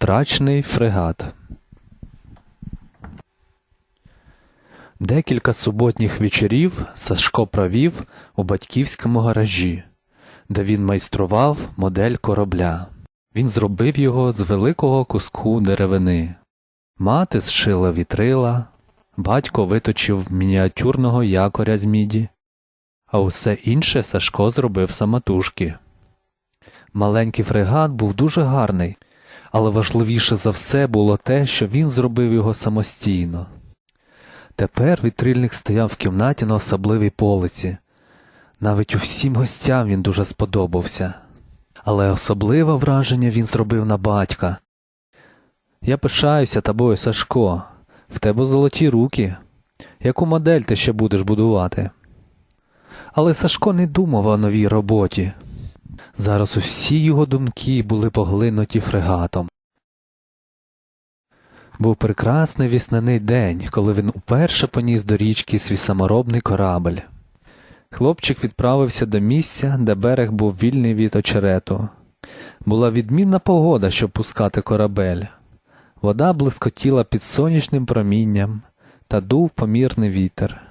Втрачений фрегат. Декілька суботніх вечорів Сашко провів у батьківському гаражі, де він майстрував модель корабля. Він зробив його з великого куску деревини. Мати зшила вітрила, батько виточив мініатюрного якоря з міді, а усе інше Сашко зробив самотужки. Маленький фрегат був дуже гарний, але важливіше за все було те, що він зробив його самостійно. Тепер вітрильник стояв в кімнаті на особливій полиці. Навіть усім гостям він дуже сподобався. Але особливе враження він зробив на батька. Я пишаюся тобою, Сашко. В тебе золоті руки. Яку модель ти ще будеш будувати? Але Сашко не думав о новій роботі. Зараз усі його думки були поглинуті фрегатом. Був прекрасний вісняний день, коли він уперше поніс до річки свій саморобний корабель. Хлопчик відправився до місця, де берег був вільний від очерету. Була відмінна погода, щоб пускати корабель. Вода блискотіла під сонячним промінням та дув помірний вітер.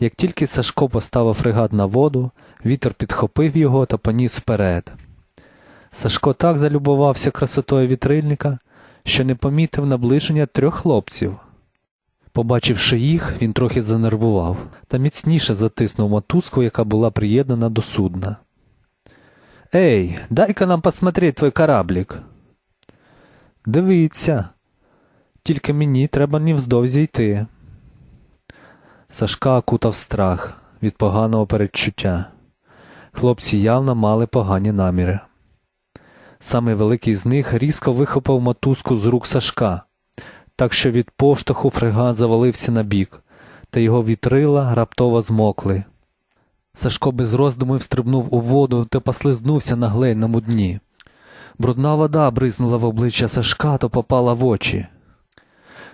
Як тільки Сашко поставив фрегат на воду, вітер підхопив його та поніс вперед. Сашко так залюбувався красотою вітрильника, що не помітив наближення трьох хлопців. Побачивши їх, він трохи занервував та міцніше затиснув мотузку, яка була приєднана до судна. Ей, дай-ка нам посмотреть твій кораблік. Дивіться, тільки мені треба невздовзі йти. Сашка окутав страх від поганого передчуття. Хлопці явно мали погані наміри. Самий великий з них різко вихопив мотузку з рук Сашка, так що від поштовху фрегат завалився на бік, та його вітрила раптово змокли. Сашко без роздумів стрибнув у воду та послизнувся на глейному дні. Брудна вода бризнула в обличчя Сашка та попала в очі.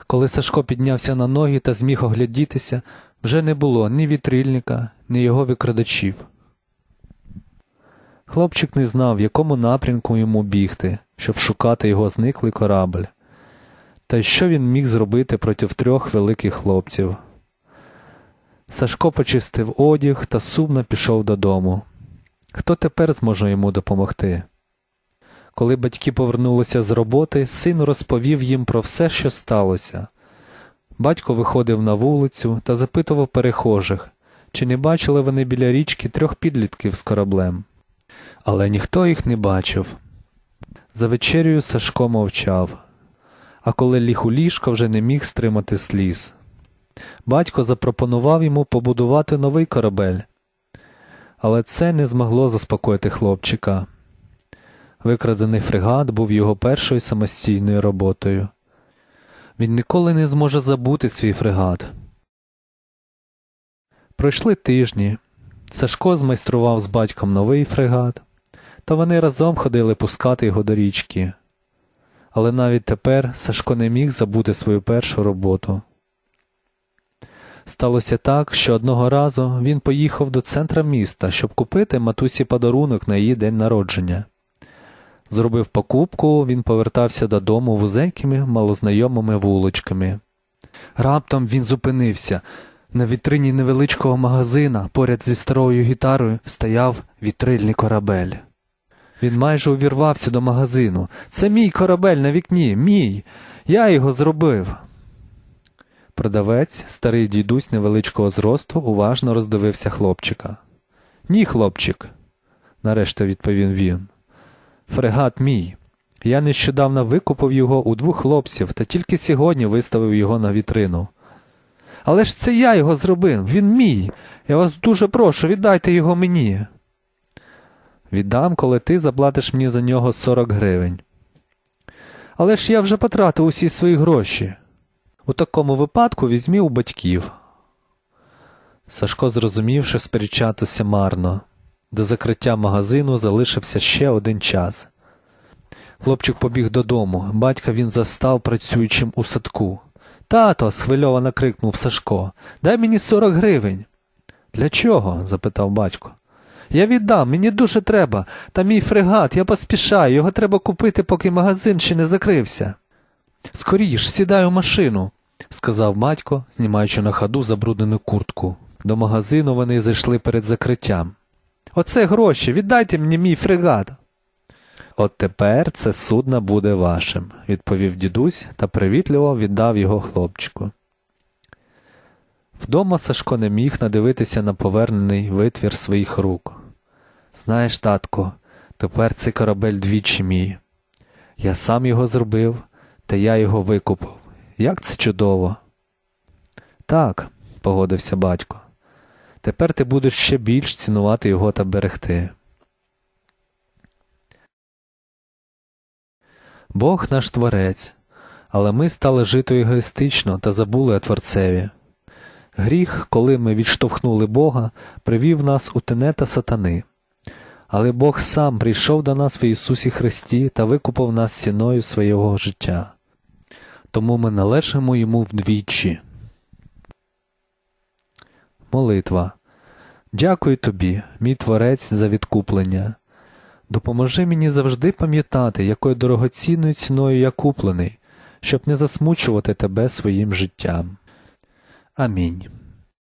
Коли Сашко піднявся на ноги та зміг оглядітися, вже не було ні вітрильника, ні його викрадачів. Хлопчик не знав, в якому напрямку йому бігти, щоб шукати його зниклий корабль. Та й що він міг зробити проти трьох великих хлопців. Сашко почистив одяг та сумно пішов додому. Хто тепер зможе йому допомогти? Коли батьки повернулися з роботи, син розповів їм про все, що сталося. Батько виходив на вулицю та запитував перехожих, чи не бачили вони біля річки трьох підлітків з кораблем. Але ніхто їх не бачив. За вечерю Сашко мовчав, а коли ліг у ліжко вже не міг стримати сліз. Батько запропонував йому побудувати новий корабель, але це не змогло заспокоїти хлопчика. Викрадений фрегат був його першою самостійною роботою. Він ніколи не зможе забути свій фрегат. Пройшли тижні. Сашко змайстрував з батьком новий фрегат, та вони разом ходили пускати його до річки. Але навіть тепер Сашко не міг забути свою першу роботу. Сталося так, що одного разу він поїхав до центра міста, щоб купити матусі подарунок на її день народження. Зробив покупку, він повертався додому вузенькими малознайомими вуличками. Раптом він зупинився. На вітрині невеличкого магазина поряд зі старою гітарою стояв вітрильний корабель. Він майже увірвався до магазину. Це мій корабель на вікні, мій. Я його зробив. Продавець, старий дідусь невеличкого зросту, уважно роздивився хлопчика. Ні, хлопчик, нарешті відповів він. Фрегат мій. Я нещодавно викупив його у двох хлопців та тільки сьогодні виставив його на вітрину. Але ж це я його зробив, він мій. Я вас дуже прошу, віддайте його мені. Віддам, коли ти заплатиш мені за нього 40 гривень. Але ж я вже потратив усі свої гроші. У такому випадку візьмі у батьків. Сашко зрозумів, що сперечатися марно. До закриття магазину залишився ще один час. Хлопчик побіг додому. Батька він застав працюючим у садку. Тато, схвильовано крикнув Сашко, дай мені 40 гривень. Для чого? запитав батько. Я віддам, мені дуже треба. Та мій фрегат, я поспішаю, його треба купити, поки магазин ще не закрився. Скоріш, сідай у машину, сказав батько, знімаючи на ходу забруднену куртку. До магазину вони зайшли перед закриттям. Оце гроші, віддайте мені мій фрегат. От тепер це судно буде вашим, відповів дідусь та привітливо віддав його хлопчику. Вдома Сашко не міг надивитися на повернений витвір своїх рук. Знаєш, татко, тепер цей корабель двічі мій. Я сам його зробив, та я його викупив. Як це чудово. Так, погодився батько. Тепер ти будеш ще більш цінувати його та берегти. Бог наш творець, але ми стали жити егоїстично та забули о Творцеві. Гріх, коли ми відштовхнули Бога, привів нас у тенета сатани. Але Бог сам прийшов до нас в Ісусі Христі та викупив нас ціною свого життя. Тому ми належимо йому вдвічі. Молитва. Дякую тобі, мій Творець, за відкуплення. Допоможи мені завжди пам'ятати, якою дорогоцінною ціною я куплений, щоб не засмучувати тебе своїм життям. Амінь.